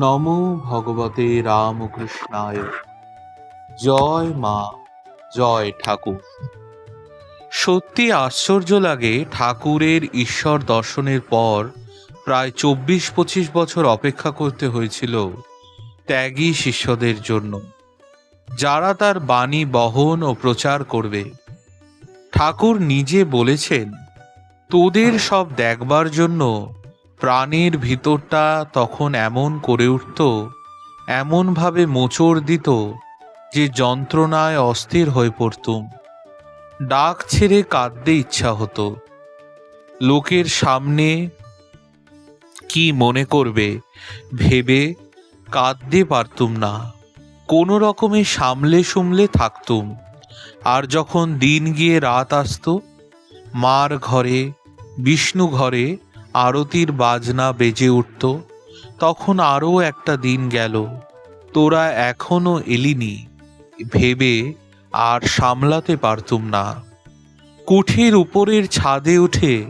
নমো ভগবতে রামকৃষ্ণায়। জয় মা, জয় ঠাকুর। সত্যি আশ্চর্য লাগে ঠাকুরের ঈশ্বর দর্শনের পর প্রায় চব্বিশ পঁচিশ বছর অপেক্ষা করতে হয়েছিল ত্যাগী শিষ্যদের জন্য। যারা তার বাণী বহন ও প্রচার করবে। ঠাকুর নিজে বলেছেন, তোদের সব দেখবার জন্য প্রাণের ভিতরটা তখন এমন করে উঠত, এমনভাবে মোচড় দিত যে যন্ত্রণায় অস্থির হয়ে পড়তুম। ডাক ছেড়ে কাঁদতে ইচ্ছা হতো। লোকের সামনে কি মনে করবে, ভেবে কাঁদতে পারতুম না। কোনো রকমে সামলে সুমলে থাকতুম। আর যখন দিন গিয়ে রাত আসতো, মার ঘরে, বিষ্ণু ঘরে আরতির বাজনা বেজে উঠত। তখন আরও একটা দিন গেল। তোরা এখনও এলিনি, ভেবে আর সামলাতে পারতুম না। কুঠির উপরের ছাদে উঠে,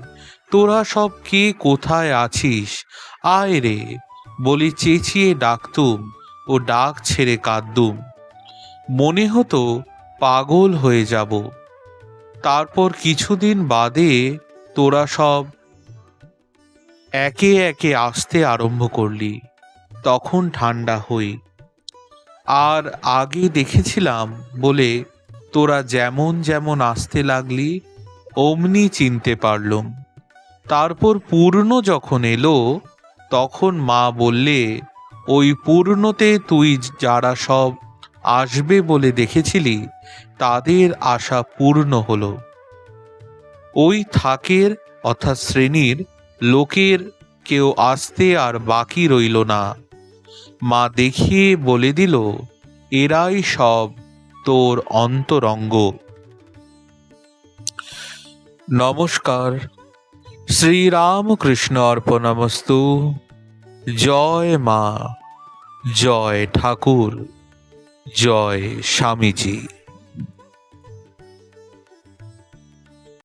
তোরা সব কে কোথায় আছিস? আয় রে, বলে চেঁচিয়ে ডাকতুম ও ডাক ছেড়ে কাঁদতুম মনে হতো পাগল হয়ে যাব। তারপর কিছুদিন বাদে তোরা সব একে একে আসতে আরম্ভ করলি। তখন ঠান্ডা হই। আর আগে দেখেছিলাম বলে তোরা যেমন যেমন আসতে লাগলি, অমনি চিনতে পারলুম। তারপর পূর্ণ যখন এলো, তখন মা বললে, ওই পূর্ণতে তুই যারা সব আসবে বলে দেখেছিলি, তাদের আশা পূর্ণ হলো। ওই থাকের অর্থাৎ শ্রেণির লোকের কেউ আসতে আর বাকি রইল না। মা দেখিয়ে বলে দিল, এরাই সব তোর অন্তরঙ্গ। নমস্কার। শ্রীরামকৃষ্ণ অর্পণমস্তু। জয় মা। জয় ঠাকুর। জয় স্বামীজি।